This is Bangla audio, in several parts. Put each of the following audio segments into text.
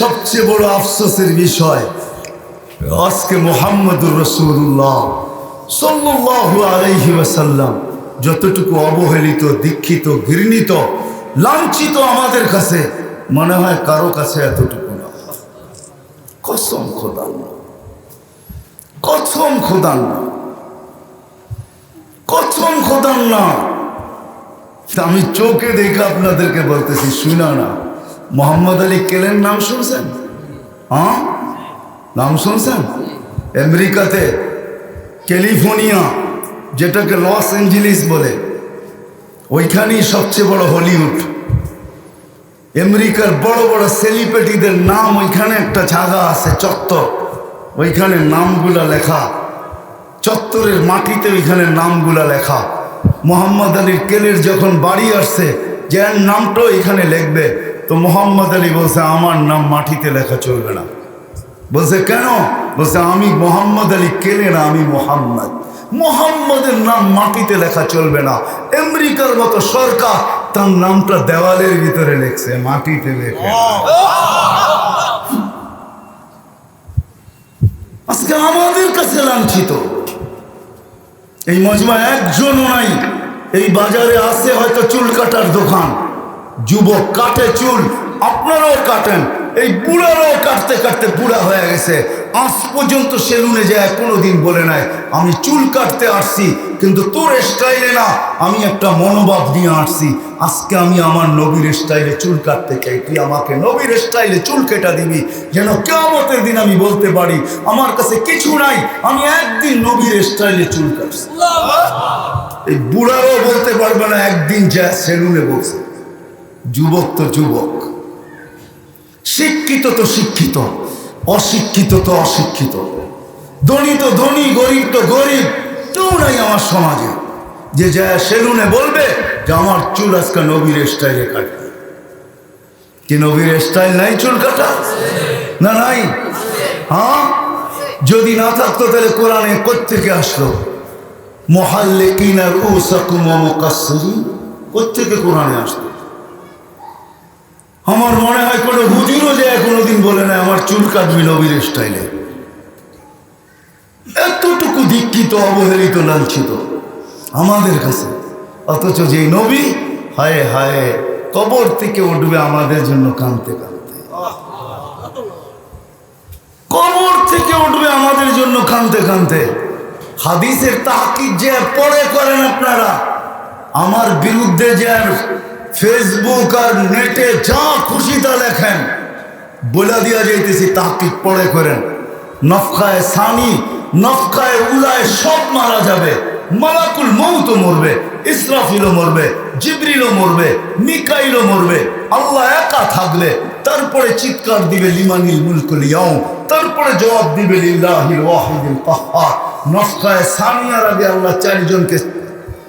সবচেয়ে বড় আফসোসের বিষয়, আজকে মোহাম্মদুর রসুল্লাহ সাল্লাল্লাহু আলাইহি ওয়াসাল্লাম যতটুকু অবহেলিত, দীক্ষিত, ঘৃণিত, লাঞ্ছিত আমাদের কাছে, মনে হয় কারও কাছে এতটুকু না। কসম খোদান না কসম খোদান না কসম খোদান না আমি চোখে দেখে আপনাদেরকে বলতেছি, শুনা না। মোহাম্মদ আলী কেলেন নাম শুনছেন? হ্যাঁ? নাম শুনছেন? আমেরিকাতে ক্যালিফোর্নিয়া, যেটাকে লস অ্যাঞ্জেলিস বলে, ওইখানেই সবচেয়ে বড় হলিউড। আমেরিকার বড় বড় সেলিব্রিটিদের নাম ওইখানে একটা জায়গা আছে, চত্বর। ওইখানে নামগুলা লেখা। চত্বরের মাটিতে ওইখানে নামগুলা লেখা। মোহাম্মদ আলীর কেলের যখন বাড়ি আসছে যার নামটাও এখানে লিখবে। তো মোহাম্মদ আলী বলছে, আমার নাম মাটিতে লেখা চলবে না। বলছে, কেন? বলছে, আমি মোহাম্মদ আলী কেলে না, আমি মোহাম্মদ। মোহাম্মদের নাম মাটিতে লেখা চলবে না। আমেরিকার মতো সরকার তার নামটা দেওয়ালের ভিতরে লেখছে, মাটিতে লেখে আজকে আমাদের কাছে লাঞ্ছিত। এই মজমা একজনও নাই। এই বাজারে আছে হয়তো চুল কাটার দোকান। যুবক কাটে চুল আপনারাও কাটেন। এই বুড়ারাও কাটতে কাটতে বুড়া হয়ে গেছে। আজ পর্যন্ত সেলুনে যায় কোনোদিন বলে নাই আমি চুল কাটতে আসছি কিন্তু তোর স্টাইলে না আমি একটা মনোভাব নিয়ে আসছি। আজকে আমি আমার নবীর স্টাইলে চুল কাটতে চাই। তুই আমাকে নবীর স্টাইলে চুল কেটা দিবি যেন কেমতের দিন আমি বলতে পারি আমার কাছে কিছু নাই আমি একদিন নবীর স্টাইলে চুল কাটছি। এই বুড়ারও বলতে পারবে না একদিন যা সেলুনে বলছে। যুবক তো যুবক। শিক্ষিত তো শিক্ষিত, অশিক্ষিত তো অশিক্ষিত। ধনী তো ধনী, গরিব তো গরিব, কেউ নাই আমার সমাজে। যে যা সেলুনে বলবে যে আমার চুল আজকে নবীর স্টাইলে কাটবে। কি নবীর স্টাইল নাই চুল কাটা? না নাই? হ্যাঁ? যদি না থাকতো তাহলে কোরআনে কোত্থেকে আসলো? মহাল্লেকিনার ও সাকুম কোত্থেকে কোরআনে আসতো আমার মনে হয় কোনো হুজুরও যে কোনোদিন বলে না আমার চুল কাটবি নবীর স্টাইলে। এতটুকু দীক্ষিত, অবহেলিত, লাঞ্ছিত আমাদের কাছে। অথচ যে নবী, হায় হায়, কবর থেকে উঠবে আমাদের জন্য কাঁদতে কাঁদতে। কবর থেকে উঠবে আমাদের জন্য কাঁদতে কাঁদতে। হাদিসের তাকিদ যে পরে করেন আপনারা। আমার বিরুদ্ধে যে ফেসবুক আর নেটে যা খুশি তা লেখেন। বলে দিয়া যাইতেছি তাকিদ পরে করেন। নফকায় সানি, নফকায় উলায় সব মারা যাবে। মালাকুল মৌতো মরবে, ইসরাফিলও মরবে, জিবরিলও মরবে, মিকাইলও মরবে। আল্লাহ একা থাকলে, তারপরে চিৎকার দিবে, লিমানিল মুলকুল ইয়াউম। তারপরে জবাব দিবে, লিল্লাহিল ওয়াহিদুল কাহ্হার নফখায় সানিয়ার আগে আল্লাহ চারজনকে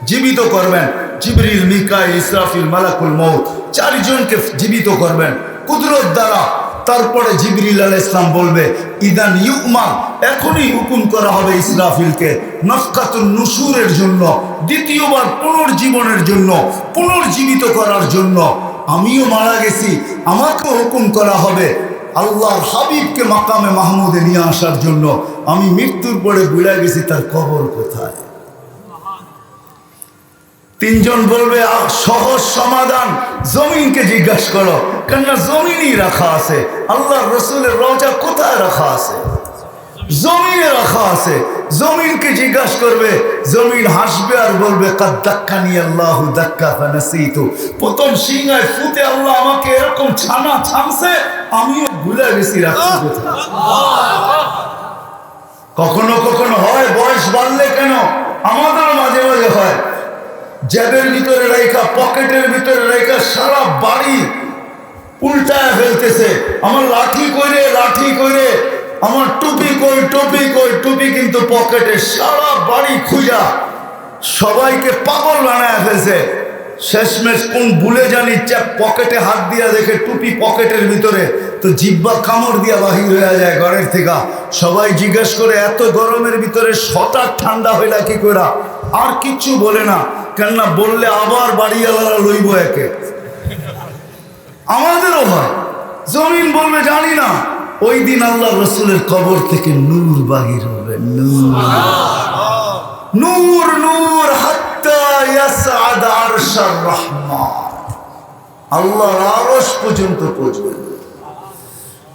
জীবিত করবেন। জিবরিল, মিকাইল, ইসরাফিল, মালাকুল মৌত চারজনকে জীবিত করবেন। কুদরত দ্বারা তারপরে জিবরিল আল ইসলাম বলবে, ইদান ইউমা এখনই হুকুম করা হবে ইসরাফিলকে নফকাতুল নুসুরের জন্য, দ্বিতীয়বার পুনর্জীবনের জন্য, পুনর্জীবিত করার জন্য। আমিও মারা গেছি, আমাকেও হুকুম করা হবে আল্লাহর হাবিবকে মাকামে মাহমুদে নিয়ে আসার জন্য। আমি মৃত্যুর পরে বুড়া গেছি, তার কবর কোথায়? তিনজন বলবে "আহ, সহজ সমাধান জমিনকে জিজ্ঞাসা করো। কেননা জমিনই রাখা আছে। আল্লাহ রসুলের রজা কোথায় রাখা আছে? জমিনে রাখা আছে। জমিনকে জিজ্ঞাসা করবে জমিন হাসবে আর বলবে প্রথম সিংহায় ফুতে আল্লাহ আমাকে এরকম ছানা ছামছে আমিও ভুলে গেছি রাখছি কখনো কখনো হয় বয়স বাড়লে কেন? আমাদের মাঝে মাঝে হয়। জ্যাবের ভিতরে রেখা পকেটের ভিতরে রেখা সারা বাড়ি উল্টায় ফেলতেছে। আমার লাঠি কইরে লাঠি কইরে, আমার টুপি কই টুপি কই, টুপি কিন্তু পকেটে সারা বাড়ি খুঁজা সবাইকে পাগল বানায় ফেলছে। শেষমেশ কোন ভুলে জানি চাপ পকেটে হাত দিয়া দেখে টুপি পকেটের ভিতরে তো জিব্বা কামড় দিয়া বাহির হয়ে যায় ঘরের থেকে। সবাই জিজ্ঞেস করে এত গরমের ভিতরে হঠাৎ ঠান্ডা হইলা কি করা আর কিচ্ছু বলে না কেননা বললে আবার বাড়িওয়ালারা লইব একে। আমাদেরও হয়। জমিন বলবে জানি না। ওই দিন আল্লাহ রসুলের কবর থেকে নূর বাহির হবে নূর। নূর নূর ইয়াসআদ আরশার রহমান। আল্লাহর আরশ পর্যন্ত পৌঁছবে।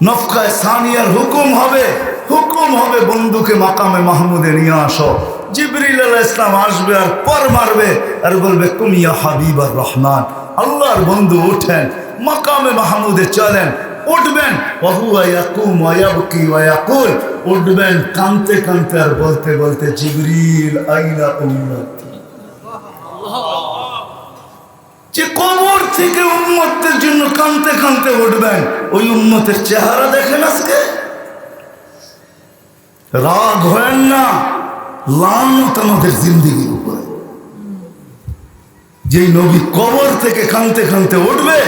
নফকায় সানিয়ার হুকুম হবে হুকুম হবে বন্ধুকে মাকামে মাহমুদে নিয়ে আসো। জিবরিল ইসলাম আসবে আর পর মারবে, আর বলবে কুমিয়া হাবিব আর রহমান। আল্লাহর বন্ধু উঠেন, মাকামে মাহমুদে চলেন, উঠবেন উঠবেন, কানতে কানতে আর বলতে বলতে, জিবরিল আইলা উম্মতি? যে কবর থেকে উম্মতের জন্য কানতে কানতে উঠবেন, ওই উম্মতের চেহারা দেখেন আজকে? রাগ হয়েন না, লানত আমাদের জিন্দিগির উপরে। যেই নবী কবর থেকে কানতে কানতে উঠবে,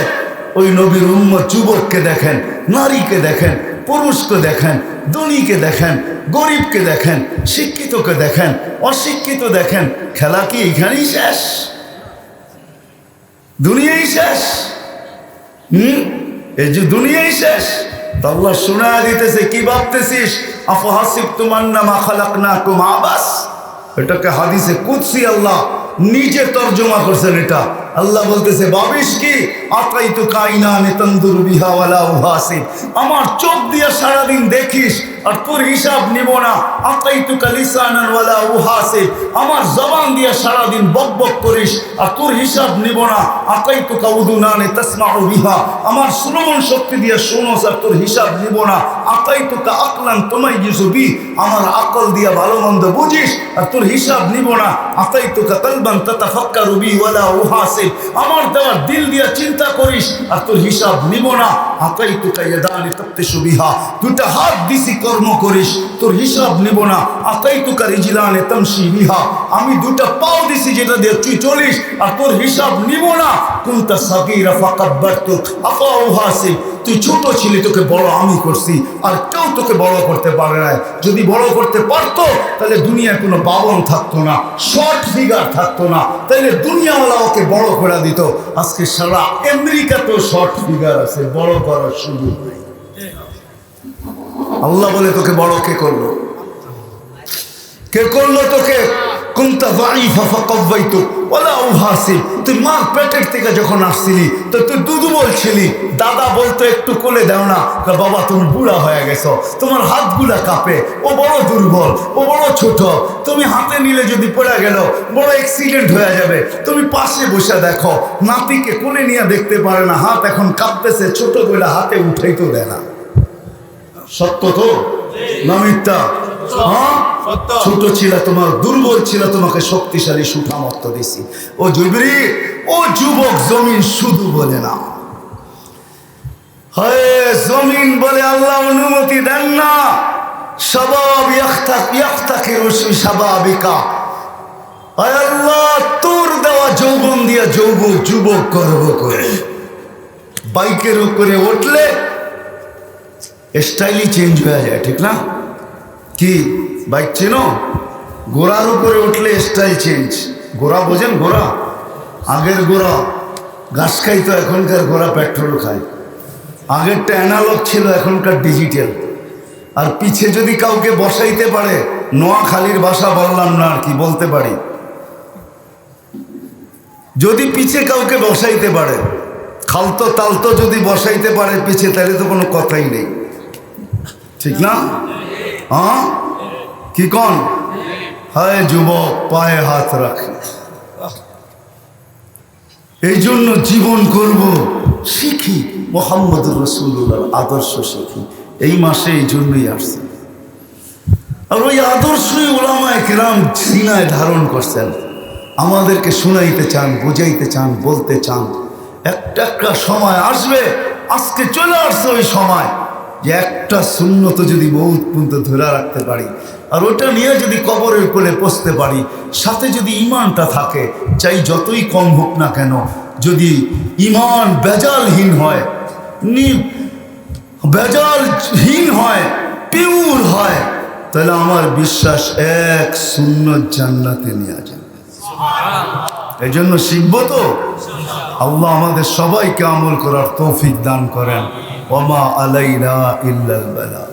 ওই নবীর উম্মত যুবককে দেখেন, নারীকে দেখেন পুরুষকে দেখেন, ধনীকে দেখেন, গরিবকে দেখেন, শিক্ষিতকে দেখেন, অশিক্ষিত দেখেন, খেলা কি এখানেই শেষ? দুনিয়াই শেষ? হম? এই যে দুনিয়াই শেষ। আল্লাহ শোনা দিতেছে, কি ভাবতেছিস? আফহাসিব তোমার নামা খালাক না কুম আবাস। এটাকে হাদিসে কুৎসি আল্লাহ নিজে তর্জমা করছেন এটা। আল্লাহ বলতেছে, ভাবিস কি? আতাই তো কাইনা নেতন্দুর বিহা ওয়ালা উহাসিব আমার চোখ দিয়ে সারাদিন দেখিস, আর তোর হিসাব নিব না। আতাই তো কালিসানান ওয়ালা উহাসিব আমার জবান দিয়ে সারাদিন বক বক করিস, আর তোর হিসাব নিব না। আতাই তো কাউদুনানে তসমাউ বিহা। আমার শ্রবণ শক্তি দিয়ে শোনোস, আর তোর হিসাব নিব না। আতাই তো কা আকলান তোমায় জিসুবি আমার আকল দিয়ে ভালো মন্দ বুঝিস, আর তোর হিসাব নিব না। আতাই তো কা কলবান তাতাফাক্কারু বি ওয়ালা উহাসিব আমার দেওয়ার দিল দিয়ে চিন্তা করিস, আর তোর হিসাব নিব না। আতাই তো কা ইয়াদানি তাপ্তিসু বিহা। দুটা হাত দিছি, কর্ম করিস, তোর হিসাব নিব না। আতাই তো কা রিজলানে তামশি বিহা। আমি দুটা পাও দিছি, যেটা দিয়ে তুই চলিস, আর তোর হিসাব নিব না। কুনতা সাগীরা ফাকাব্বারতুক আফা উহাসিব তুই ছোট ছিলি, তোকে বড় আমি করছি, আর কেউ তোকে বড় করতে পারে না যদি বড় করতে পারতো, তাহলে দুনিয়ায় কোনো বাবন থাকতো না, শর্ট ফিগার থাকতো না। তাহলে দুনিয়াওয়ালা ওকে বড় করে দিত। আজকে সারা আমেরিকাতেও শর্ট ফিগার আছে, বড় করার শুরু নেই। আল্লাহ বলে তোকে বড় কে করল? কে করল তোকে? কুন্তা দাইফা তুই পেটের থেকে যখন আসছিলি, তো তুই দাদা, বলতো একটু কোলে দাও না। বাবা, তুমি বুড়া হয়ে গেছো। তোমার হাতগুলা কাঁপে। ও বড় দুর্বল, ও বড় ছোট। তুমি হাতে নিলে যদি পড়ে গেল, বড় হয়ে যাবে। তুমি পাশে বসে দেখো, নাতিকে কোলে নিয়ে দেখতে পারে না। হাত এখন কাঁপতেছে, ছোট করে হাতে উঠাইতো দেয় না। সত্য তো? না মিথ্যা। ছোট ছিল তোমার দুর্বল ছিল তোমাকে শক্তিশালী দিছি। ও জুবরি ও যুবক জমিন শুধু বলে না। হয় জমিন বলে আল্লাহ অনুমতি দেন না। সবাব ইয়াখতাক ইয়াখতাকে স্বাভাবিকা। আল্লাহ তোর দেওয়া যৌবন দিয়া যৌবক যুবক গর্ব করে। বাইকের উপরে উঠলে স্টাইলই চেঞ্জ হয়ে যায় ঠিক না? কি? বাইক চেনো? ঘোড়ার উপরে উঠলে স্টাইল চেঞ্জ ঘোড়া বোঝেন ঘোড়া আগের ঘোড়া ঘাস খাইতো এখনকার গোড়া পেট্রোল খায় আগেরটা অ্যানালগ ছিল, এখনকার ডিজিটাল আর পিছে যদি কাউকে বসাইতে পারে, নোয়াখালীর ভাষা বললাম না আর কি, বলতে পারি। যদি পিছে কাউকে বসাইতে পারে, খালতো তালতো যদি বসাইতে পারে পিছে, তাহলে তো কোনো কথাই নেই। ঠিক না? হ্যাঁ কি কন হায় যুবক পায়ে হাত রাখে এই জন্য জীবন করব, শিখি মোহাম্মদ রসুল্লাহর আদর্শ শিখি। এই মাসে এই জন্যই আসছে। আর ওই আদর্শই ওলামায় কেরাম সিনায় ধারণ করছেন। আমাদেরকে শুনাইতে চান, বুঝাইতে চান, বলতে চান। একটা একটা সময় আসবে, আজকে চলে আসছে ওই সময়। যে একটা শূন্যত যদি বহুত পর্যন্ত ধরে রাখতে পারি আর ওটা নিয়ে যদি কবরের কোলে পচতে পারি সাথে যদি ইমানটা থাকে চাই যতই কম হোক না কেন যদি ইমান বেজালহীন হয় নি বেজালহীন হয় পিউর হয় তাহলে আমার বিশ্বাস এক শূন্য জান্নাতে নিয়ে যাবে। এই জন্য শিখব তো? আল্লাহ আমাদের সবাইকে আমল করার তৌফিক দান করেন। وما علينا إلا البلاء.